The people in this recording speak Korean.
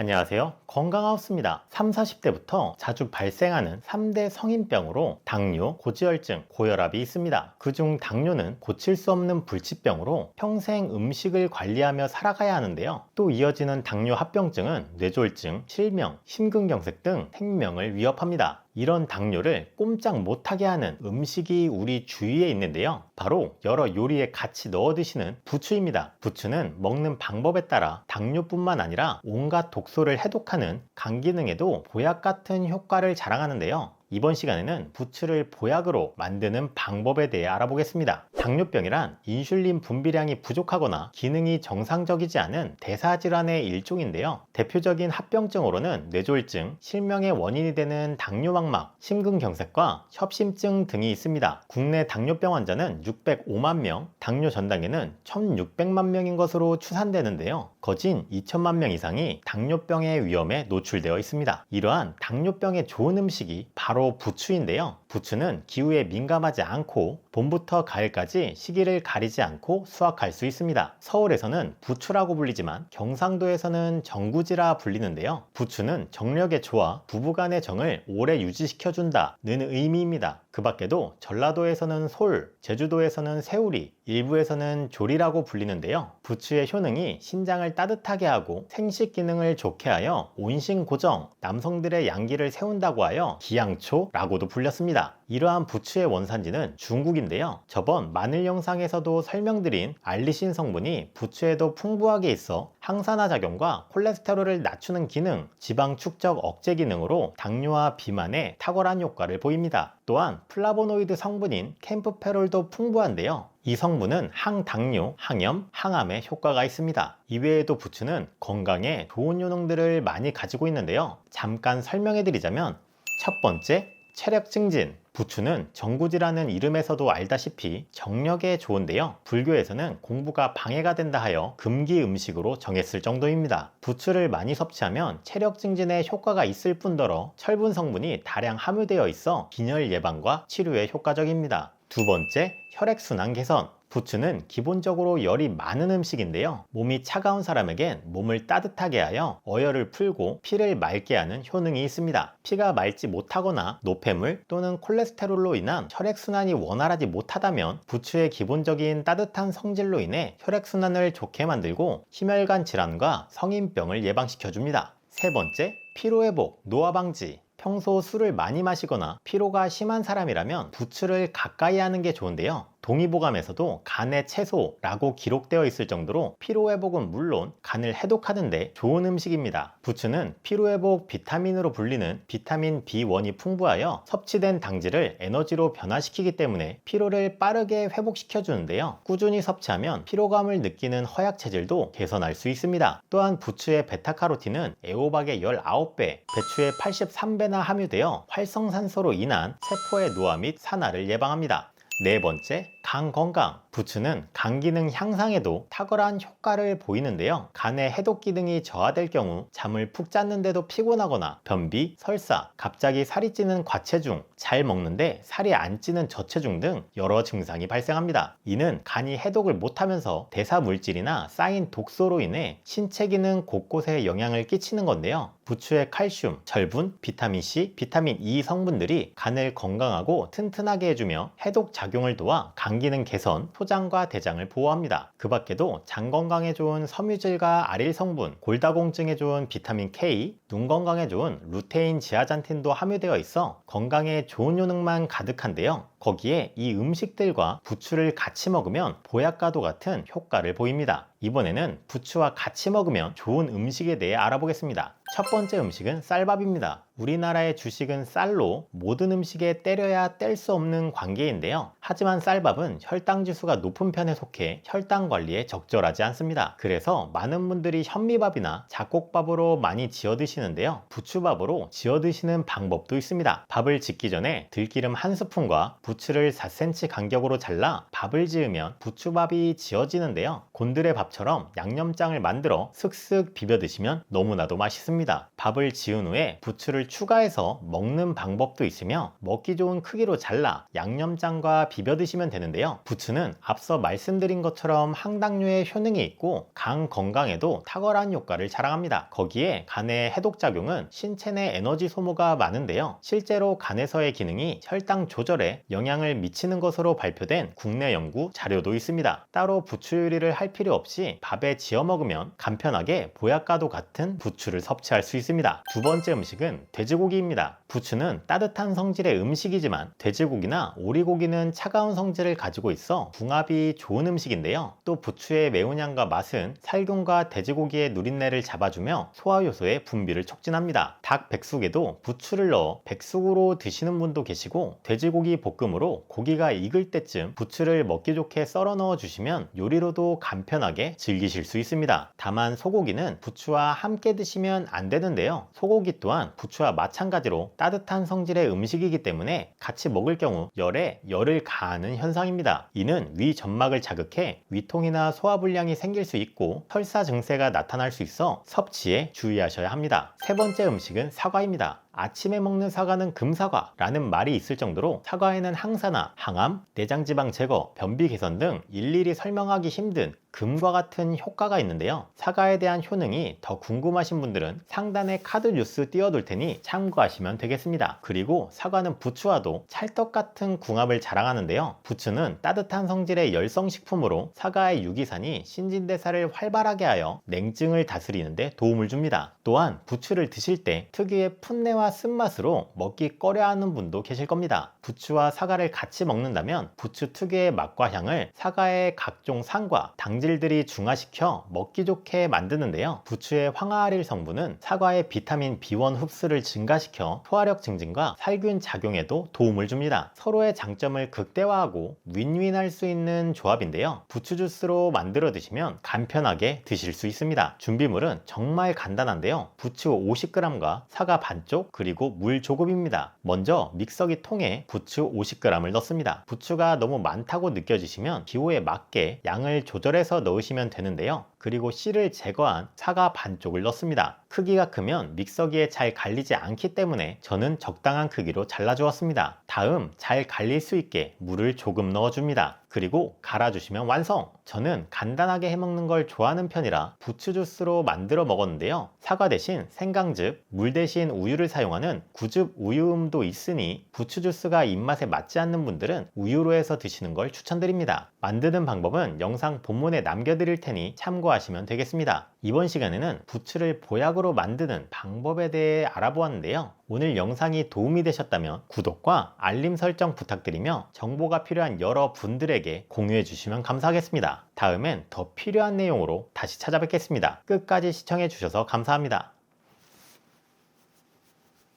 안녕하세요. 건강하우스입니다. 3, 40대부터 자주 발생하는 3대 성인병으로 당뇨, 고지혈증, 고혈압이 있습니다. 그중 당뇨는 고칠 수 없는 불치병으로 평생 음식을 관리하며 살아가야 하는데요. 또 이어지는 당뇨 합병증은 뇌졸중, 실명, 심근경색 등 생명을 위협합니다. 이런 당뇨를 꼼짝 못하게 하는 음식이 우리 주위에 있는데요. 바로 여러 요리에 같이 넣어 드시는 부추입니다. 부추는 먹는 방법에 따라 당뇨뿐만 아니라 온갖 독소를 해독하는 간 기능에도 보약 같은 효과를 자랑하는데요. 이번 시간에는 부추를 보약으로 만드는 방법에 대해 알아보겠습니다. 당뇨병이란 인슐린 분비량이 부족하거나 기능이 정상적이지 않은 대사질환의 일종인데요. 대표적인 합병증으로는 뇌졸중, 실명의 원인이 되는 당뇨망막, 심근경색과 협심증 등이 있습니다. 국내 당뇨병 환자는 605만 명, 당뇨 전당에는 1600만 명인 것으로 추산되는데요. 거진 2천만 명 이상이 당뇨병의 위험에 노출되어 있습니다. 이러한 당뇨병에 좋은 음식이 바로 부추인데요. 부추는 기후에 민감하지 않고 봄부터 가을까지 시기를 가리지 않고 수확할 수 있습니다. 서울에서는 부추라고 불리지만 경상도에서는 정구지라 불리는데요. 부추는 정력에 좋아 부부간의 정을 오래 유지시켜준다는 의미입니다. 그 밖에도 전라도에서는 솔, 제주도에서는 새우리, 일부에서는 조리라고 불리는데요. 부추의 효능이 신장을 따뜻하게 하고 생식 기능을 좋게 하여 온신 고정, 남성들의 양기를 세운다고 하여 기양초라고도 불렸습니다. 이러한 부추의 원산지는 중국인데요. 저번 마늘 영상에서도 설명드린 알리신 성분이 부추에도 풍부하게 있어 항산화 작용과 콜레스테롤을 낮추는 기능, 지방 축적 억제 기능으로 당뇨와 비만에 탁월한 효과를 보입니다. 또한 플라보노이드 성분인 캠프페롤도 풍부한데요. 이 성분은 항당뇨, 항염, 항암에 효과가 있습니다. 이외에도 부추는 건강에 좋은 효능들을 많이 가지고 있는데요. 잠깐 설명해 드리자면 첫 번째, 체력 증진. 부추는 정구지라는 이름에서도 알다시피 정력에 좋은데요. 불교에서는 공부가 방해가 된다 하여 금기 음식으로 정했을 정도입니다. 부추를 많이 섭취하면 체력 증진에 효과가 있을 뿐더러 철분 성분이 다량 함유되어 있어 빈혈 예방과 치료에 효과적입니다. 두 번째, 혈액순환 개선. 부추는 기본적으로 열이 많은 음식인데요. 몸이 차가운 사람에겐 몸을 따뜻하게 하여 어혈을 풀고 피를 맑게 하는 효능이 있습니다. 피가 맑지 못하거나 노폐물 또는 콜레스테롤로 인한 혈액순환이 원활하지 못하다면 부추의 기본적인 따뜻한 성질로 인해 혈액순환을 좋게 만들고 심혈관 질환과 성인병을 예방시켜줍니다. 세 번째, 피로회복, 노화방지. 평소 술을 많이 마시거나 피로가 심한 사람이라면 부추를 가까이 하는 게 좋은데요. 동의보감에서도 간의 채소라고 기록되어 있을 정도로 피로회복은 물론 간을 해독하는데 좋은 음식입니다. 부추는 피로회복 비타민으로 불리는 비타민 B1이 풍부하여 섭취된 당질을 에너지로 변화시키기 때문에 피로를 빠르게 회복시켜 주는데요. 꾸준히 섭취하면 피로감을 느끼는 허약 체질도 개선할 수 있습니다. 또한 부추의 베타카로틴은 애호박의 19배, 배추의 83배나 함유되어 활성산소로 인한 세포의 노화 및 산화를 예방합니다. 네 번째, 간 건강. 부추는 간 기능 향상에도 탁월한 효과를 보이는데요. 간의 해독 기능이 저하될 경우 잠을 푹 잤는데도 피곤하거나 변비, 설사, 갑자기 살이 찌는 과체중, 잘 먹는데 살이 안 찌는 저체중 등 여러 증상이 발생합니다. 이는 간이 해독을 못하면서 대사 물질이나 쌓인 독소로 인해 신체 기능 곳곳에 영향을 끼치는 건데요. 부추의 칼슘, 철분, 비타민 C, 비타민 E 성분들이 간을 건강하고 튼튼하게 해주며 해독 작용을 도와 간 기능 개선, 소장과 대장을 보호합니다. 그 밖에도 장 건강에 좋은 섬유질과 아릴 성분, 골다공증에 좋은 비타민 K, 눈 건강에 좋은 루테인 지아잔틴도 함유되어 있어 건강에 좋은 효능만 가득한데요. 거기에 이 음식들과 부추를 같이 먹으면 보약과도 같은 효과를 보입니다. 이번에는 부추와 같이 먹으면 좋은 음식에 대해 알아보겠습니다. 첫 번째 음식은 쌀밥입니다. 우리나라의 주식은 쌀로 모든 음식에 때려야 뗄 수 없는 관계인데요. 하지만 쌀밥은 혈당 지수가 높은 편에 속해 혈당 관리에 적절하지 않습니다. 그래서 많은 분들이 현미밥이나 잡곡밥으로 많이 지어 드시는데요. 부추밥으로 지어 드시는 방법도 있습니다. 밥을 짓기 전에 들기름 한 스푼과 부추를 4cm 간격으로 잘라 밥을 지으면 부추밥이 지어지는데요. 곤드레 밥처럼 양념장을 만들어 슥슥 비벼 드시면 너무나도 맛있습니다. 밥을 지은 후에 부추를 추가해서 먹는 방법도 있으며 먹기 좋은 크기로 잘라 양념장과 비벼 드시면 되는데요. 부추는 앞서 말씀드린 것처럼 항당뇨의 효능이 있고 간 건강에도 탁월한 효과를 자랑합니다. 거기에 간의 해독작용은 신체 내 에너지 소모가 많은데요. 실제로 간에서의 기능이 혈당 조절에 영향을 미치는 것으로 발표된 국내 연구 자료도 있습니다. 따로 부추 요리를 할 필요 없이 밥에 지어 먹으면 간편하게 보약과도 같은 부추를 섭취할 수 있습니다. 두 번째 음식은 돼지고기입니다. 부추는 따뜻한 성질의 음식이지만 돼지고기나 오리고기는 차가운 성질을 가지고 있어 궁합이 좋은 음식인데요. 또 부추의 매운 향과 맛은 살균과 돼지고기의 누린내를 잡아주며 소화효소의 분비를 촉진합니다. 닭 백숙에도 부추를 넣어 백숙으로 드시는 분도 계시고 돼지고기 볶음으로 고기가 익을 때쯤 부추를 먹기 좋게 썰어 넣어 주시면 요리로도 간편하게 즐기실 수 있습니다. 다만 소고기는 부추와 함께 드시면 안 되는데 요. 소고기 또한 부추와 마찬가지로 따뜻한 성질의 음식이기 때문에 같이 먹을 경우 열에 열을 가하는 현상입니다. 이는 위 점막을 자극해 위통이나 소화불량이 생길 수 있고 설사 증세가 나타날 수 있어 섭취에 주의하셔야 합니다. 세 번째 음식은 사과입니다. 아침에 먹는 사과는 금사과라는 말이 있을 정도로 사과에는 항산화, 항암, 내장지방 제거, 변비 개선 등 일일이 설명하기 힘든 금과 같은 효과가 있는데요. 사과에 대한 효능이 더 궁금하신 분들은 상단에 카드 뉴스 띄워둘 테니 참고하시면 되겠습니다. 그리고 사과는 부추와도 찰떡 같은 궁합을 자랑하는데요. 부추는 따뜻한 성질의 열성식품으로 사과의 유기산이 신진대사를 활발하게 하여 냉증을 다스리는데 도움을 줍니다. 또한 부추를 드실 때 특유의 풋내와 쓴맛으로 먹기 꺼려하는 분도 계실 겁니다. 부추와 사과를 같이 먹는다면 부추 특유의 맛과 향을 사과의 각종 산과 당질들이 중화시켜 먹기 좋게 만드는데요. 부추의 황화아릴 성분은 사과의 비타민 B1 흡수를 증가시켜 소화력 증진과 살균 작용에도 도움을 줍니다. 서로의 장점을 극대화하고 윈윈할 수 있는 조합인데요. 부추 주스로 만들어 드시면 간편하게 드실 수 있습니다. 준비물은 정말 간단한데요. 부추 50g과 사과 반쪽 그리고 물 조금입니다. 먼저 믹서기 통에 부추 50g을 넣습니다. 부추가 너무 많다고 느껴지시면 기호에 맞게 양을 조절해서 넣으시면 되는데요. 그리고 씨를 제거한 사과 반쪽을 넣습니다. 크기가 크면 믹서기에 잘 갈리지 않기 때문에 저는 적당한 크기로 잘라주었습니다. 다음 잘 갈릴 수 있게 물을 조금 넣어줍니다. 그리고 갈아주시면 완성! 저는 간단하게 해먹는 걸 좋아하는 편이라 부추 주스로 만들어 먹었는데요. 사과 대신 생강즙, 물 대신 우유를 사용하는 구즙 우유음도 있으니 부추 주스가 입맛에 맞지 않는 분들은 우유로 해서 드시는 걸 추천드립니다. 만드는 방법은 영상 본문에 남겨드릴 테니 참고하시면 되겠습니다. 이번 시간에는 부추를 보약으로 만드는 방법에 대해 알아보았는데요. 오늘 영상이 도움이 되셨다면 구독과 알림 설정 부탁드리며 정보가 필요한 여러 분들에게 공유해 주시면 감사하겠습니다. 다음엔 더 필요한 내용으로 다시 찾아뵙겠습니다. 끝까지 시청해 주셔서 감사합니다.